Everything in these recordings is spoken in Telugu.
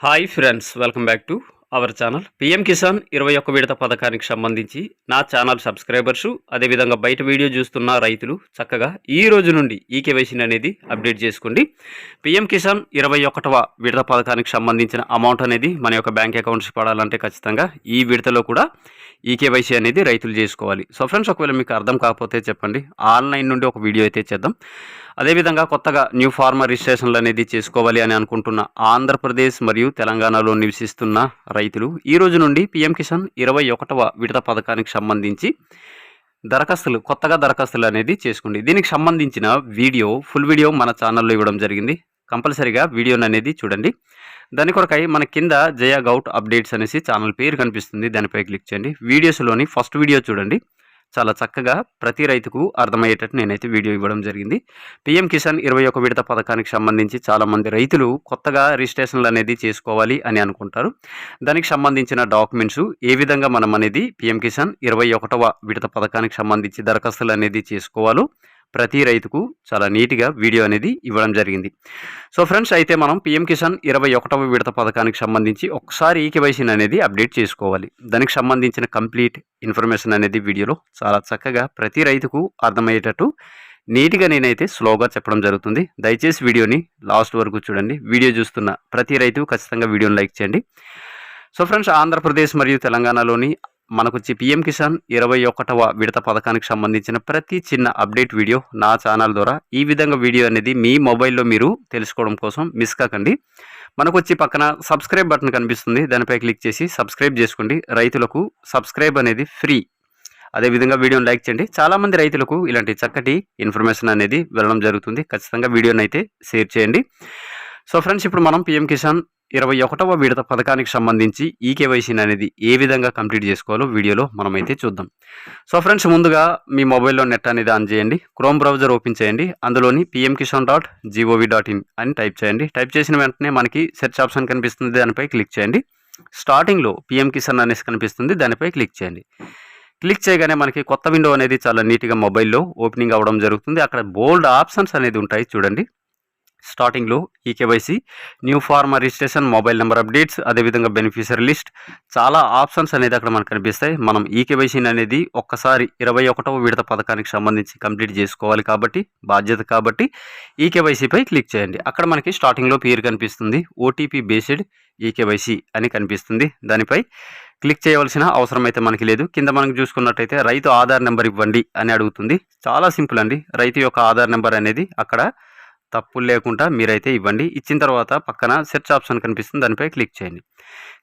Hi friends welcome back to our channel PM Kisan ఇరవై ఒక్క విడత పథకానికి సంబంధించి నా ఛానల్ సబ్స్క్రైబర్సు అదేవిధంగా బయట వీడియో చూస్తున్న రైతులు చక్కగా ఈ రోజు నుండి ఈ కేవైసీని అనేది అప్డేట్ చేసుకోండి. పిఎం కిసాన్ ఇరవై ఒకటవ విడత పథకానికి సంబంధించిన అమౌంట్ అనేది మన యొక్క బ్యాంక్ అకౌంట్స్ పడాలంటే ఖచ్చితంగా ఈ విడతలో కూడా ఈ కేవైసీ అనేది రైతులు చేసుకోవాలి. సో ఫ్రెండ్స్ ఒకవేళ మీకు అర్థం కాకపోతే చెప్పండి. ఆన్లైన్ నుండి ఒక వీడియో అయితే చేద్దాం. అదేవిధంగా కొత్తగా న్యూ ఫార్మర్ రిజిస్ట్రేషన్లు అనేది చేసుకోవాలి అని అనుకుంటున్న ఆంధ్రప్రదేశ్ మరియు తెలంగాణలో నివసిస్తున్న రైతులు ఈ రోజు నుండి పిఎం కిసాన్ ఇరవై ఒకటవ విడత పథకానికి సంబంధించి దరఖాస్తులు కొత్తగా దరఖాస్తులు అనేది చేసుకోండి. దీనికి సంబంధించిన వీడియో ఫుల్ వీడియో మన ఛానల్లో ఇవ్వడం జరిగింది. కంపల్సరీగా వీడియోని అనేది చూడండి. దాని కొరకై మన కింద జయా గౌట్ అప్డేట్స్ అనేసి ఛానల్ పేరు కనిపిస్తుంది. దానిపై క్లిక్ చేయండి. వీడియోస్లోని ఫస్ట్ వీడియో చూడండి. చాలా చక్కగా ప్రతి రైతుకు అర్థమయ్యేటట్టు నేనైతే వీడియో ఇవ్వడం జరిగింది. పిఎం కిసాన్ ఇరవై ఒక విడత పథకానికి సంబంధించి చాలామంది రైతులు కొత్తగా రిజిస్ట్రేషన్లు అనేది చేసుకోవాలి అని అనుకుంటారు. దానికి సంబంధించిన డాక్యుమెంట్స్ ఏ విధంగా మనం అనేది పిఎం కిసాన్ ఇరవై ఒకటవ విడత పథకానికి సంబంధించి దరఖాస్తులు అనేది చేసుకోవాలో ప్రతి రైతుకు చాలా నీట్గా వీడియో అనేది ఇవ్వడం జరిగింది. సో ఫ్రెండ్స్ అయితే మనం పిఎం కిసాన్ ఇరవై ఒకటవ విడత పథకానికి సంబంధించి ఒకసారి ఈ కేవైసీని అనేది అప్డేట్ చేసుకోవాలి. దానికి సంబంధించిన కంప్లీట్ ఇన్ఫర్మేషన్ అనేది వీడియోలో చాలా చక్కగా ప్రతి రైతుకు అర్థమయ్యేటట్టు నీట్గా నేనైతే స్లోగా చెప్పడం జరుగుతుంది. దయచేసి వీడియోని లాస్ట్ వరకు చూడండి. వీడియో చూస్తున్న ప్రతి రైతు ఖచ్చితంగా వీడియోని లైక్ చేయండి. సో ఫ్రెండ్స్ ఆంధ్రప్రదేశ్ మరియు తెలంగాణలోని మనకు వచ్చి పిఎం కిసాన్ ఇరవై ఒకటవ విడత పథకానికి సంబంధించిన ప్రతి చిన్న అప్డేట్ వీడియో నా ఛానల్ ద్వారా ఈ విధంగా వీడియో అనేది మీ మొబైల్లో మీరు తెలుసుకోవడం కోసం మిస్ కాకండి. మనకు వచ్చి పక్కన సబ్స్క్రైబ్ బటన్ కనిపిస్తుంది. దానిపై క్లిక్ చేసి సబ్స్క్రైబ్ చేసుకోండి. రైతులకు సబ్స్క్రైబ్ అనేది ఫ్రీ. అదేవిధంగా వీడియోని లైక్ చేయండి. చాలామంది రైతులకు ఇలాంటి చక్కటి ఇన్ఫర్మేషన్ అనేది వెళ్ళడం జరుగుతుంది. ఖచ్చితంగా వీడియోని అయితే షేర్ చేయండి. సో ఫ్రెండ్స్ ఇప్పుడు మనం పిఎం కిసాన్ ఇరవై ఒకటవ విడత పథకానికి సంబంధించి ఈ కేవైసీని అనేది ఏ విధంగా కంప్లీట్ చేసుకోవాలో వీడియోలో మనమైతే చూద్దాం. సో ఫ్రెండ్స్ ముందుగా మీ మొబైల్లో నెట్ అనేది ఆన్ చేయండి క్రోమ్ బ్రౌజర్ ఓపెన్ చేయండి అందులోని PM Kisan dot gov dot in అని టైప్ చేయండి. టైప్ చేసిన వెంటనే మనకి సెర్చ్ ఆప్షన్ కనిపిస్తుంది దానిపై క్లిక్ చేయండి. స్టార్టింగ్లో పిఎం కిసాన్ అనేసి కనిపిస్తుంది దానిపై క్లిక్ చేయండి. క్లిక్ చేయగానే మనకి కొత్త విండో అనేది చాలా నీట్గా మొబైల్లో ఓపెనింగ్ అవ్వడం జరుగుతుంది. అక్కడ బోల్డ్ ఆప్షన్స్ అనేది ఉంటాయి చూడండి. స్టార్టింగ్లో ఈ KYC new farmer registration mobile number updates అదేవిధంగా బెనిఫిషియరీ లిస్ట్ చాలా ఆప్షన్స్ అనేది అక్కడ మనకు కనిపిస్తాయి. మనం ఈ అనేది ఒక్కసారి ఇరవై ఒకటవ విడత పథకానికి సంబంధించి కంప్లీట్ చేసుకోవాలి కాబట్టి బాధ్యత కాబట్టి ఈ కేవైసీపై క్లిక్ చేయండి. అక్కడ మనకి స్టార్టింగ్లో పేరు కనిపిస్తుంది. ఓటీపీ బేస్డ్ ఈ కేవైసీ అని కనిపిస్తుంది. దానిపై క్లిక్ చేయవలసిన అవసరం అయితే మనకి లేదు. కింద మనకు చూసుకున్నట్టయితే రైతు ఆధార్ నెంబర్ ఇవ్వండి అని అడుగుతుంది. చాలా సింపుల్ అండి. రైతు యొక్క ఆధార్ నెంబర్ అనేది అక్కడ తప్పులు లేకుండా మీరైతే ఇవ్వండి. ఇచ్చిన తర్వాత పక్కన సెర్చ్ ఆప్షన్ కనిపిస్తుంది. దానిపై క్లిక్ చేయండి.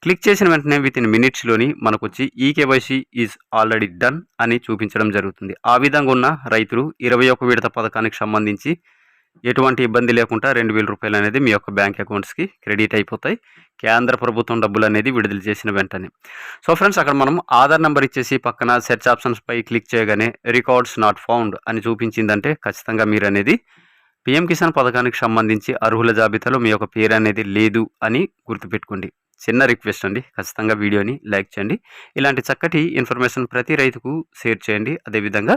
క్లిక్ చేసిన వెంటనే విత్ ఇన్ మినిట్స్లోని మనకు వచ్చి ఈ కేవైసీ ఈజ్ ఆల్రెడీ డన్ అని చూపించడం జరుగుతుంది. ఆ విధంగా ఉన్న రైతులు ఇరవై ఒక విడత పథకానికి సంబంధించి ఎటువంటి ఇబ్బంది లేకుండా రెండు వేల రూపాయలు అనేది మీ యొక్క బ్యాంక్ అకౌంట్స్కి క్రెడిట్ అయిపోతాయి. కేంద్ర ప్రభుత్వం డబ్బులు అనేది విడుదల చేసిన వెంటనే. సో ఫ్రెండ్స్ అక్కడ మనం ఆధార్ నెంబర్ ఇచ్చేసి పక్కన సెర్చ్ ఆప్షన్స్పై క్లిక్ చేయగానే రికార్డ్స్ నాట్ ఫౌండ్ అని చూపించిందంటే ఖచ్చితంగా మీరు అనేది పిఎం కిసాన్ పథకానికి సంబంధించి అర్హుల జాబితాలో మీ యొక్క పేరు అనేది లేదు అని గుర్తుపెట్టుకోండి. చిన్న రిక్వెస్ట్ అండి. ఖచ్చితంగా వీడియోని లైక్ చేయండి. ఇలాంటి చక్కటి ఇన్ఫర్మేషన్ ప్రతి రైతుకు షేర్ చేయండి. అదేవిధంగా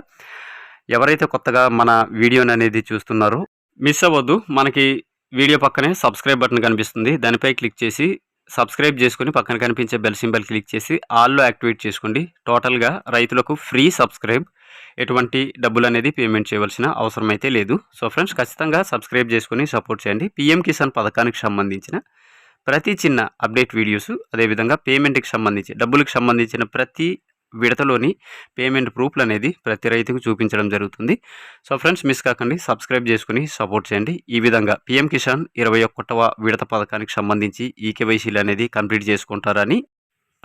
ఎవరైతే కొత్తగా మన వీడియోని అనేది చూస్తున్నారో మిస్ అవ్వద్దు. మనకి వీడియో పక్కనే సబ్స్క్రైబ్ బటన్ కనిపిస్తుంది. దానిపై క్లిక్ చేసి సబ్స్క్రైబ్ చేసుకుని పక్కన కనిపించే బెల్ సింబల్ క్లిక్ చేసి ఆల్లో యాక్టివేట్ చేసుకోండి. టోటల్గా రైతులకు ఫ్రీ సబ్స్క్రైబ్ ఎటువంటి డబ్బులు అనేది పేమెంట్ చేయవలసిన అవసరం అయితే లేదు. సో ఫ్రెండ్స్ ఖచ్చితంగా సబ్స్క్రైబ్ చేసుకుని సపోర్ట్ చేయండి. పిఎం కిసాన్ పథకానికి సంబంధించిన ప్రతి చిన్న అప్డేట్ వీడియోస్ అదేవిధంగా పేమెంట్కి సంబంధించి డబ్బులకు సంబంధించిన ప్రతి విడతలోని పేమెంట్ ప్రూఫ్లు అనేది ప్రతి రైతుకు చూపించడం జరుగుతుంది. సో ఫ్రెండ్స్ మిస్ కాకండి సబ్స్క్రైబ్ చేసుకుని సపోర్ట్ చేయండి. ఈ విధంగా పిఎం కిసాన్ ఇరవై ఒకటవ విడత పథకానికి సంబంధించి ఈ కేవైసీలు అనేది కంప్లీట్ చేసుకుంటారని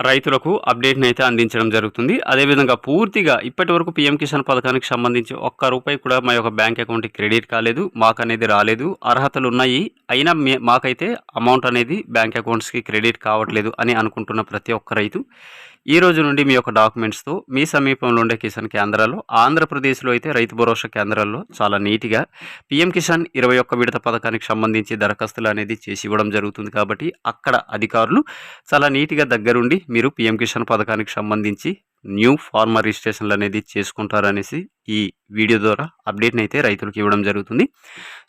రైతులకు అప్డేట్ని అయితే అందించడం జరుగుతుంది. అదేవిధంగా పూర్తిగా ఇప్పటి వరకు పీఎం కిసాన్ పథకానికి సంబంధించి ఒక్క రూపాయి కూడా మా యొక్క బ్యాంక్ అకౌంట్కి క్రెడిట్ కాలేదు మాకు అనేది రాలేదు. అర్హతలు ఉన్నాయి అయినా మే మాకైతే అమౌంట్ అనేది బ్యాంక్ అకౌంట్స్కి క్రెడిట్ కావట్లేదు అని అనుకుంటున్న ప్రతి ఒక్క రైతు. ఈ రోజు నుండి మీ యొక్క డాక్యుమెంట్స్తో మీ సమీపంలో ఉండే కిసాన్ కేంద్రాల్లో ఆంధ్రప్రదేశ్లో అయితే రైతు భరోసా కేంద్రాల్లో చాలా నీట్గా పిఎం కిసాన్ ఇరవై ఒక్క విడత పథకానికి సంబంధించి దరఖాస్తులు అనేది చేసి ఇవ్వడం జరుగుతుంది కాబట్టి అక్కడ అధికారులు చాలా నీట్గా దగ్గరుండి మీరు పిఎం కిసాన్ పథకానికి సంబంధించి న్యూ ఫార్మర్ రిజిస్ట్రేషన్లు అనేది చేసుకుంటారనేసి ఈ వీడియో ద్వారా అప్డేట్ని అయితే రైతులకు ఇవ్వడం జరుగుతుంది.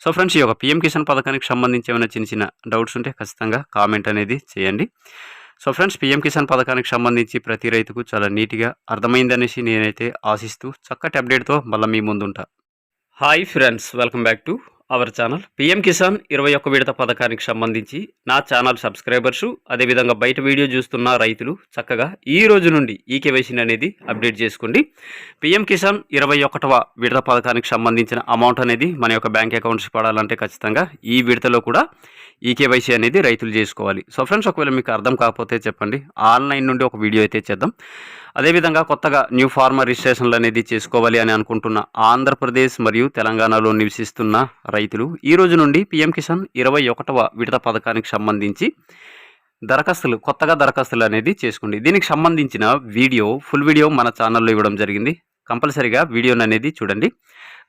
సో ఫ్రెండ్స్ ఈ యొక్క పిఎం కిసాన్ పథకానికి సంబంధించి ఏమైనా చిన్న చిన్న డౌట్స్ ఉంటే ఖచ్చితంగా కామెంట్ అనేది చేయండి. సో ఫ్రెండ్స్ పిఎం కిసాన్ పథకానికి సంబంధించి ప్రతి రైతుకు చాలా నీట్గా అర్థమైందనేసి నేనైతే ఆశిస్తూ చక్కటి అప్డేట్తో మళ్ళీ మీ ముందుంటా. Hi friends welcome back to our channel. PM Kisan ఇరవై ఒక్క విడత పథకానికి సంబంధించి నా ఛానల్ సబ్స్క్రైబర్సు అదేవిధంగా బయట వీడియో చూస్తున్న రైతులు చక్కగా ఈ రోజు నుండి ఈ కేవైసీని అనేది అప్డేట్ చేసుకోండి. పిఎం కిసాన్ ఇరవై ఒకటవ విడత పథకానికి సంబంధించిన అమౌంట్ అనేది మన యొక్క బ్యాంక్ అకౌంట్స్ పడాలంటే ఖచ్చితంగా ఈ విడతలో కూడా ఈ కేవైసీ అనేది రైతులు చేసుకోవాలి. సో ఫ్రెండ్స్ ఒకవేళ మీకు అర్థం కాకపోతే చెప్పండి. ఆన్లైన్ నుండి ఒక వీడియో అయితే చేద్దాం. అదేవిధంగా కొత్తగా న్యూ ఫార్మర్ రిజిస్ట్రేషన్లు అనేది చేసుకోవాలి అని అనుకుంటున్న ఆంధ్రప్రదేశ్ మరియు తెలంగాణలో నివసిస్తున్న రైతులు ఈ రోజు నుండి పిఎం కిసాన్ ఇరవై ఒకటవ విడత పథకానికి సంబంధించి దరఖాస్తులు కొత్తగా దరఖాస్తులు అనేది చేసుకోండి. దీనికి సంబంధించిన వీడియో ఫుల్ వీడియో మన ఛానల్లో ఇవ్వడం జరిగింది. కంపల్సరీగా వీడియోని అనేది చూడండి.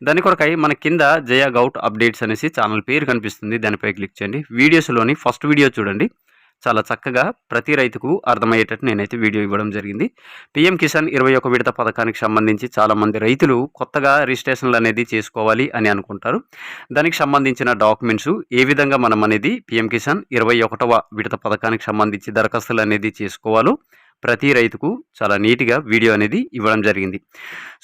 దాని కొరకై మన కింద జయా గౌట్ అప్డేట్స్ అనేసి ఛానల్ పేరు కనిపిస్తుంది. దానిపై క్లిక్ చేయండి. వీడియోస్లోని ఫస్ట్ వీడియో చూడండి. చాలా చక్కగా ప్రతి రైతుకు అర్థమయ్యేటట్టు నేనైతే వీడియో ఇవ్వడం జరిగింది. పిఎం కిసాన్ ఇరవై ఒక విడత పథకానికి సంబంధించి చాలామంది రైతులు కొత్తగా రిజిస్ట్రేషన్లు అనేది చేసుకోవాలి అని అనుకుంటారు. దానికి సంబంధించిన డాక్యుమెంట్స్ ఏ విధంగా మనం అనేది పిఎం కిసాన్ ఇరవై ఒకటవ విడత పథకానికి సంబంధించి దరఖాస్తులు అనేది చేసుకోవాలో ప్రతి రైతుకు చాలా నీట్గా వీడియో అనేది ఇవ్వడం జరిగింది.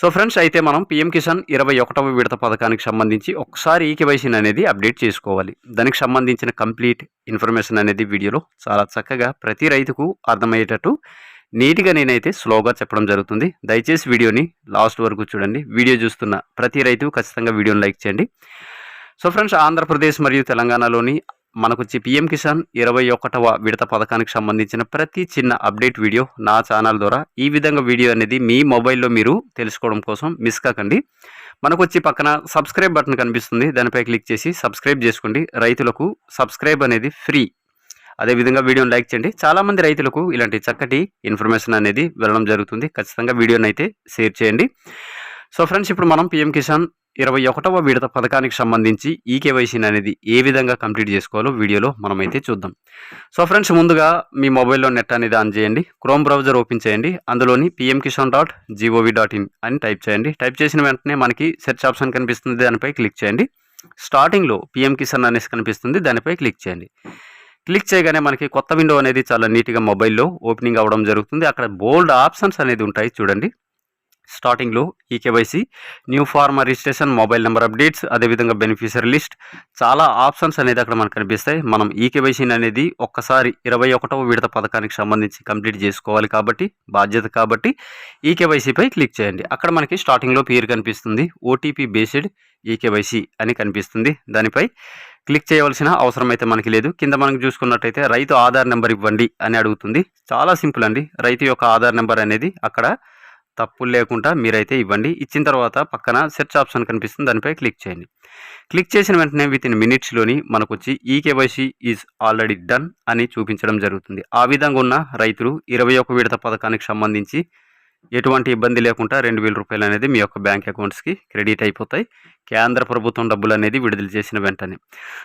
సో ఫ్రెండ్స్ అయితే మనం పిఎం కిసాన్ ఇరవై ఒకటవ విడత పథకానికి సంబంధించి ఒకసారి ఈ కేవైసీని అనేది అప్డేట్ చేసుకోవాలి. దానికి సంబంధించిన కంప్లీట్ ఇన్ఫర్మేషన్ అనేది వీడియోలో చాలా చక్కగా ప్రతి రైతుకు అర్థమయ్యేటట్టు నీట్గా నేనైతే స్లోగా చెప్పడం జరుగుతుంది. దయచేసి వీడియోని లాస్ట్ వరకు చూడండి. వీడియో చూస్తున్న ప్రతి రైతు ఖచ్చితంగా వీడియోని లైక్ చేయండి. సో ఫ్రెండ్స్ ఆంధ్రప్రదేశ్ మరియు తెలంగాణలోని మనకు వచ్చి పిఎం కిసాన్ ఇరవై ఒకటవ విడత పథకానికి సంబంధించిన ప్రతి చిన్న అప్డేట్ వీడియో నా ఛానల్ ద్వారా ఈ విధంగా వీడియో అనేది మీ మొబైల్లో మీరు తెలుసుకోవడం కోసం మిస్ కాకండి. మనకు వచ్చి పక్కన సబ్స్క్రైబ్ బటన్ కనిపిస్తుంది. దానిపై క్లిక్ చేసి సబ్స్క్రైబ్ చేసుకోండి. రైతులకు సబ్స్క్రైబ్ అనేది ఫ్రీ. అదేవిధంగా వీడియోని లైక్ చేయండి. చాలామంది రైతులకు ఇలాంటి చక్కటి ఇన్ఫర్మేషన్ అనేది వెళ్ళడం జరుగుతుంది. ఖచ్చితంగా వీడియోని అయితే షేర్ చేయండి. సో ఫ్రెండ్స్ ఇప్పుడు మనం పిఎం కిసాన్ ఇరవై ఒకటవ విడత పథకానికి సంబంధించి ఈ కేవైసీని అనేది ఏ విధంగా కంప్లీట్ చేసుకోవాలో వీడియోలో మనమైతే చూద్దాం. సో ఫ్రెండ్స్ ముందుగా మీ మొబైల్లో నెట్ అనేది ఆన్ చేయండి క్రోమ్ బ్రౌజర్ ఓపెన్ చేయండి అందులోని PM Kisan dot gov dot in అని టైప్ చేయండి. టైప్ చేసిన వెంటనే మనకి సెర్చ్ ఆప్షన్ కనిపిస్తుంది దానిపై క్లిక్ చేయండి. స్టార్టింగ్లో పిఎం కిసాన్ అనేసి కనిపిస్తుంది దానిపై క్లిక్ చేయండి. క్లిక్ చేయగానే మనకి కొత్త విండో అనేది చాలా నీట్గా మొబైల్లో ఓపెనింగ్ అవ్వడం జరుగుతుంది. అక్కడ బోల్డ్ ఆప్షన్స్ అనేది ఉంటాయి చూడండి. స్టార్టింగ్లో ఈ KYC new farmer registration mobile number updates అదేవిధంగా బెనిఫిషియరీ లిస్ట్. చాలా ఆప్షన్స్ అనేది అక్కడ మనకు కనిపిస్తాయి. మనం ఈ అనేది ఒక్కసారి ఇరవై ఒకటవ విడత పథకానికి సంబంధించి కంప్లీట్ చేసుకోవాలి కాబట్టి బాధ్యత కాబట్టి ఈ కేవైసీపై క్లిక్ చేయండి. అక్కడ మనకి స్టార్టింగ్లో పేరు కనిపిస్తుంది. ఓటీపీ బేస్డ్ ఈ కేవైసీ అని కనిపిస్తుంది. దానిపై క్లిక్ చేయవలసిన అవసరం అయితే మనకి లేదు. కింద మనకు చూసుకున్నట్టయితే రైతు ఆధార్ నెంబర్ ఇవ్వండి అని అడుగుతుంది. చాలా సింపుల్ అండి. రైతు యొక్క ఆధార్ నెంబర్ అనేది అక్కడ తప్పులు లేకుండా మీరైతే ఇవ్వండి. ఇచ్చిన తర్వాత పక్కన సెర్చ్ ఆప్షన్ కనిపిస్తుంది. దానిపై క్లిక్ చేయండి. క్లిక్ చేసిన వెంటనే విత్ ఇన్ మినిట్స్లోని మనకు వచ్చి ఈ కేవైసీ ఈజ్ ఆల్రెడీ డన్ అని చూపించడం జరుగుతుంది. ఆ విధంగా ఉన్న రైతులు ఇరవై ఒక విడత పథకానికి సంబంధించి ఎటువంటి ఇబ్బంది లేకుండా రెండు వేల రూపాయలు అనేది మీ యొక్క బ్యాంక్ అకౌంట్స్కి క్రెడిట్ అయిపోతాయి. కేంద్ర ప్రభుత్వం డబ్బులు అనేది విడుదల చేసిన వెంటనే.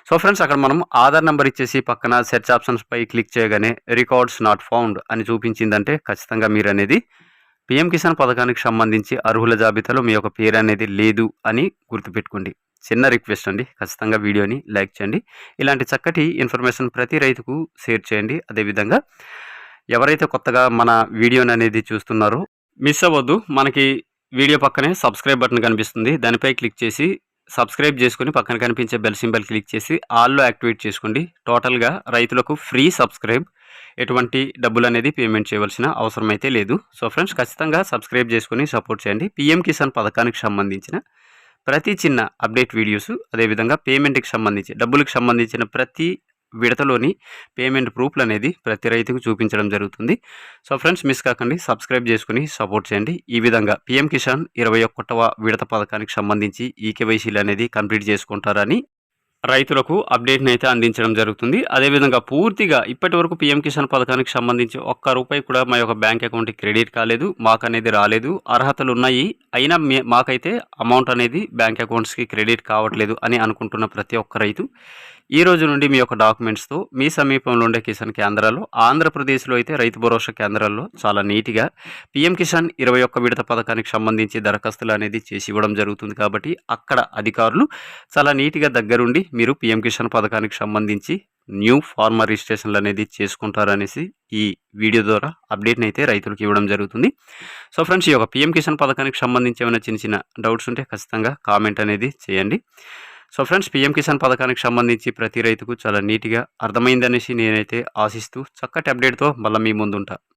సో ఫ్రెండ్స్ అక్కడ మనం ఆధార్ నెంబర్ ఇచ్చేసి పక్కన సెర్చ్ ఆప్షన్స్పై క్లిక్ చేయగానే రికార్డ్స్ నాట్ ఫౌండ్ అని చూపించిందంటే ఖచ్చితంగా మీరు అనేది పిఎం కిసాన్ పథకానికి సంబంధించి అర్హుల జాబితాలో మీ యొక్క పేరు అనేది లేదు అని గుర్తుపెట్టుకోండి. చిన్న రిక్వెస్ట్ అండి. ఖచ్చితంగా వీడియోని లైక్ చేయండి. ఇలాంటి చక్కటి ఇన్ఫర్మేషన్ ప్రతి రైతుకు షేర్ చేయండి. అదేవిధంగా ఎవరైతే కొత్తగా మన వీడియోని అనేది చూస్తున్నారో మిస్ అవ్వద్దు. మనకి వీడియో పక్కనే సబ్స్క్రైబ్ బటన్ కనిపిస్తుంది. దానిపై క్లిక్ చేసి సబ్స్క్రైబ్ చేసుకుని పక్కన కనిపించే బెల్ సింబల్ క్లిక్ చేసి ఆల్లో యాక్టివేట్ చేసుకోండి. టోటల్గా రైతులకు ఫ్రీ సబ్స్క్రైబ్ ఎటువంటి డబ్బులు అనేది పేమెంట్ చేయవలసిన అవసరం అయితే లేదు. సో ఫ్రెండ్స్ ఖచ్చితంగా సబ్స్క్రైబ్ చేసుకుని సపోర్ట్ చేయండి. పిఎం కిసాన్ పథకానికి సంబంధించిన ప్రతి చిన్న అప్డేట్ వీడియోస్ అదేవిధంగా పేమెంట్కి సంబంధించి డబ్బులకు సంబంధించిన ప్రతి విడతలోని పేమెంట్ ప్రూఫ్లు అనేది ప్రతి రైతుకు చూపించడం జరుగుతుంది. సో ఫ్రెండ్స్ మిస్ కాకండి సబ్స్క్రైబ్ చేసుకుని సపోర్ట్ చేయండి. ఈ విధంగా పిఎం కిసాన్ ఇరవై ఒకటవ విడత పథకానికి సంబంధించి ఈ కేవైసీలు అనేది కంప్లీట్ చేసుకుంటారని రైతులకు అప్డేట్ని అయితే అందించడం జరుగుతుంది. అదేవిధంగా పూర్తిగా ఇప్పటి వరకు పీఎం కిసాన్ పథకానికి సంబంధించి ఒక్క రూపాయి కూడా మా యొక్క బ్యాంక్ అకౌంట్కి క్రెడిట్ కాలేదు మాకు అనేది రాలేదు. అర్హతలు ఉన్నాయి అయినా మే మాకైతే అమౌంట్ అనేది బ్యాంక్ అకౌంట్స్కి క్రెడిట్ కావట్లేదు అని అనుకుంటున్న ప్రతి ఒక్క రైతు. ఈ రోజు నుండి మీ యొక్క డాక్యుమెంట్స్తో మీ సమీపంలో ఉండే కిసాన్ కేంద్రాలు ఆంధ్రప్రదేశ్లో అయితే రైతు భరోసా కేంద్రాల్లో చాలా నీట్గా పిఎం కిసాన్ ఇరవై ఒక్క విడత పథకానికి సంబంధించి దరఖాస్తులు అనేది చేసి ఇవ్వడం జరుగుతుంది కాబట్టి అక్కడ అధికారులు చాలా నీట్గా దగ్గరుండి మీరు పిఎం కిసాన్ పథకానికి సంబంధించి న్యూ ఫార్మర్ రిజిస్ట్రేషన్లు అనేది చేసుకుంటారనేసి ఈ వీడియో ద్వారా అప్డేట్ని అయితే రైతులకు ఇవ్వడం జరుగుతుంది. సో ఫ్రెండ్స్ ఈ యొక్క పిఎం కిసాన్ పథకానికి సంబంధించి ఏమైనా చిన్న చిన్న డౌట్స్ ఉంటే ఖచ్చితంగా కామెంట్ అనేది చేయండి. సో ఫ్రెండ్స్ పిఎం కిసాన్ పథకానికి సంబంధించి ప్రతి రైతుకు చాలా నీట్గా అర్థమైందనేసి నేనైతే ఆశిస్తూ చక్కటి అప్డేట్తో మళ్ళీ మీ ముందుంటా.